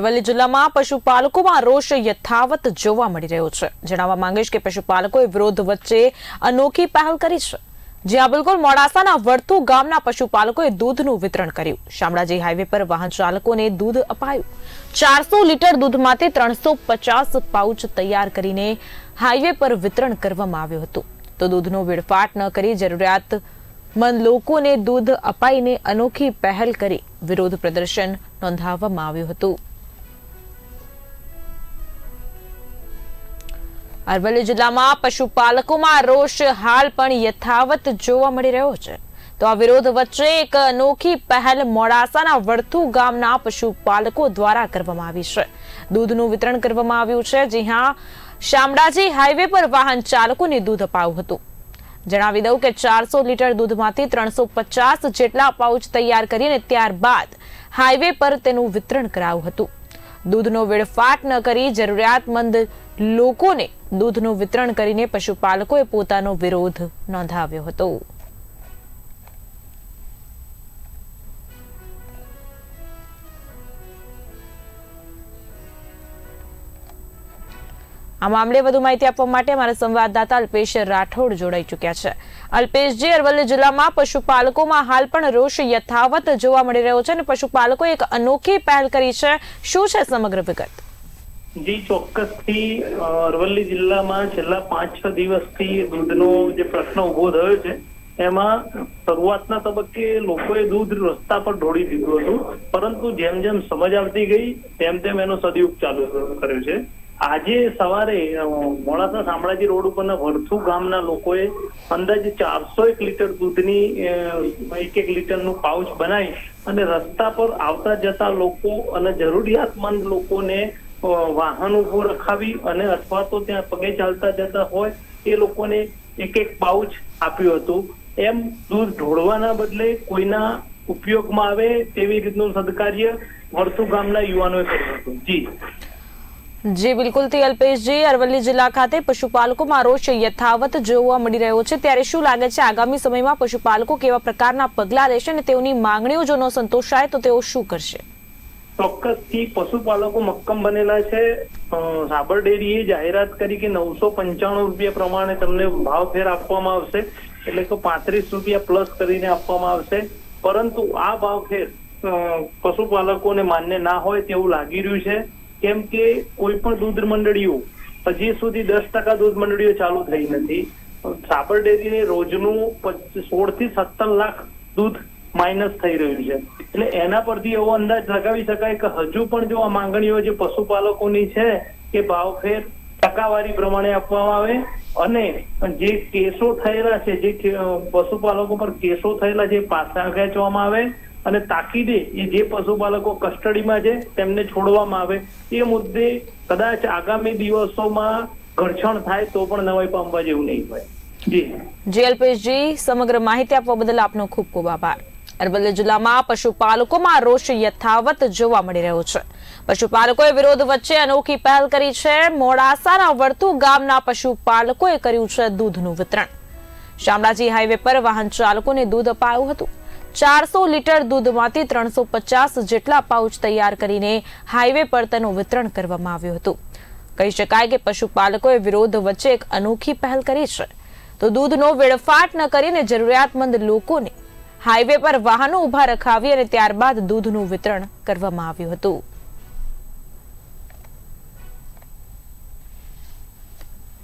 અરવલ્લી જિલ્લામાં પશુપાલકોમાં રોષ યથાવત જોવા મળી રહ્યો છે. જણાવવા માંગીશ કે પશુપાલકોએ વિરોધ વચ્ચે અનોખી પહેલ કરી છે. જ્યાં બિલકુલ. મોડાસાના વર્તુ ગામના પશુપાલકોએ દૂધનું વિતરણ કર્યું. શામળાજી હાઈવે પર વાહન ચાલકોને દૂધ અપાયું. ચારસો લીટર દૂધમાંથી ત્રણસો પચાસ પાઉચ તૈયાર કરીને હાઈવે પર વિતરણ કરવામાં આવ્યું હતું. તો દૂધનો વેડફાટ ન કરી જરૂરિયાતમંદ લોકોને દૂધ અપાઈને અનોખી પહેલ કરી વિરોધ પ્રદર્શન નોંધાવવામાં આવ્યું હતું. અરવલ્લી જિલ્લામાં પશુપાલકોમાં રોષ હાલ પણ યથાવત જોવા મળી રહ્યો છે. તો આ વિરોધ વચ્ચે એક અનોખી પહેલ મોડાસાના વડથુ ગામના પશુપાલકો દ્વારા કરવામાં આવી છે. દૂધનું વિતરણ કરવામાં આવ્યું છે. જ્યાં શામળાજી હાઈવે પર વાહન ચાલકોને દૂધ અપાયું હતું. જણાવી દઉં કે ચારસો લીટર દૂધમાંથી ત્રણસો પચાસ જેટલા પાઉચ તૈયાર કરીને ત્યારબાદ હાઈવે પર તેનું વિતરણ કરાયું હતું. દૂધનો વેડફાટ ન કરી જરૂરિયાતમંદ લોકોને દૂધનું વિતરણ કરીને પશુપાલકોએ પોતાનો વિરોધ નોંધાવ્યો હતો. આ મામલે વધુ માહિતી આપવા માટે અમારા સંવાદદાતા અલ્પેશ રાઠોડ જોડાઈ ચૂક્યા છે. અલ્પેશજી, અરવલ્લી જિલ્લામાં પશુપાલકોમાં હાલ પણ રોષ યથાવત જોવા મળી રહ્યો છે અને પશુપાલકોએ એક અનોખી પહેલ કરી છે. શું છે સમગ્ર વિગત? જી, ચોક્કસથી અરવલ્લી જિલ્લામાં છેલ્લા પાંચ છ દિવસથી દૂધનો જે પ્રશ્ન ઊભો થયો છે, એમાં શરૂઆતના તબક્કે લોકોએ દૂધ રસ્તા પર ઢોળી દીધું હતું, પરંતુ જેમ જેમ સમજ આવતી ગઈ તેમ તેમ એનો સદયુગ ચાલુ કર્યો છે. આજે સવારે મોડાસા શામળાજી રોડ ઉપરના વરથુ ગામના લોકોએ અંદાજે ચારસો એક લીટર દૂધની એક એક લીટરનું પાઉચ બનાવી અને રસ્તા પર આવતા જતા લોકો અને જરૂરિયાતમંદ લોકોને વાહન ઉભું રખાવી અને અથવા તો ત્યાં પગે ચાલતા જતા હોય, એ લોકોને એક એક પાઉચ આપ્યું હતું. એમ દૂધ ઢોળવાના બદલે કોઈના ઉપયોગમાં આવે તેવી રીતનું સદકાર્ય વરસુ ગામના યુવાનોએ કર્યું હતું. જી. જી બિલકુલથી અલ્પેશજી અરવલ્લી જિલ્લા ખાતે પશુપાલકોમાં રોષ યથાવત જોવા મળી રહ્યો છે. ત્યારે શું લાગે છે આગામી સમયમાં પશુપાલકો કેવા પ્રકારના પગલાં લેશે અને તેઓની માંગણીઓ જો ન સંતોષાય તો તેઓ શું કરશે? ચોક્કસથી પશુપાલકો મક્કમ બનેલા છે. સાબર ડેરીએ જાહેરાત કરી કે નવસો પંચાણું રૂપિયા પ્રમાણે તમને ભાવ ફેર આપવામાં આવશે. એટલે કે પાંત્રીસ રૂપિયા પ્લસ કરીને આપવામાં આવશે. પરંતુ આ ભાવ ફેર અ, પશુપાલકોને માન્ય ના હોય તેવું લાગી રહ્યું છે. કેમ કે કોઈ પણ દૂધ મંડળીઓ હજી સુધી દસ ટકા દૂધ મંડળીઓ ચાલુ થઈ નથી. સાબર ડેરીને રોજનું સોળથી સત્તર લાખ દૂધ માઇનસ થઈ રહ્યું છે. એટલે એના પરથી એવો અંદાજ લગાવી શકાય કે હજુ પણ જો આ માંગણીઓ જે પશુપાલકોની છે એ ભાવ ફેર ટકાવારી પ્રમાણે આપવામાં આવે અને જે કેસો થયેલા છે, જે પશુપાલકો પર કેસો થયેલા છે પાછા ખેંચવામાં આવે અને તાકીદે એ જે પશુપાલકો કસ્ટડીમાં છે, તેમને છોડવામાં આવે. એ મુદ્દે કદાચ આગામી દિવસોમાં ઘર્ષણ થાય તો પણ નવાઈ પામવા જેવું નહીં હોય. જી. અલ્પેશજી, સમગ્ર માહિતી આપવા બદલ આપનો ખૂબ ખૂબ આભાર. અરવલ્લી જિલ્લામાં પશુપાલકોમાં રોષ યથાવત જોવા મળી રહ્યો છે. પશુપાલકોએ વિરોધ વચ્ચે અનોખી પહેલ કરી છે. મોડાસાના વર્તુ ગામના પશુપાલકોએ કર્યું છે દૂધનું વિતરણ. શામળાજી હાઈવે પર વાહન ચાલકોને દૂધ અપાયું હતું. ચારસો લીટર દૂધમાંથી ત્રણસો જેટલા પાઉચ તૈયાર કરીને હાઈવે પર તેનું વિતરણ કરવામાં આવ્યું હતું. કહી શકાય કે પશુપાલકોએ વિરોધ વચ્ચે એક અનોખી પહેલ કરી છે. તો દૂધનો વેડફાટ ન કરીને જરૂરિયાતમંદ લોકોને હાઈવે પર વાહનો ઊભા રખાવી અને ત્યારબાદ દૂધનું વિતરણ કરવામાં આવ્યું હતું.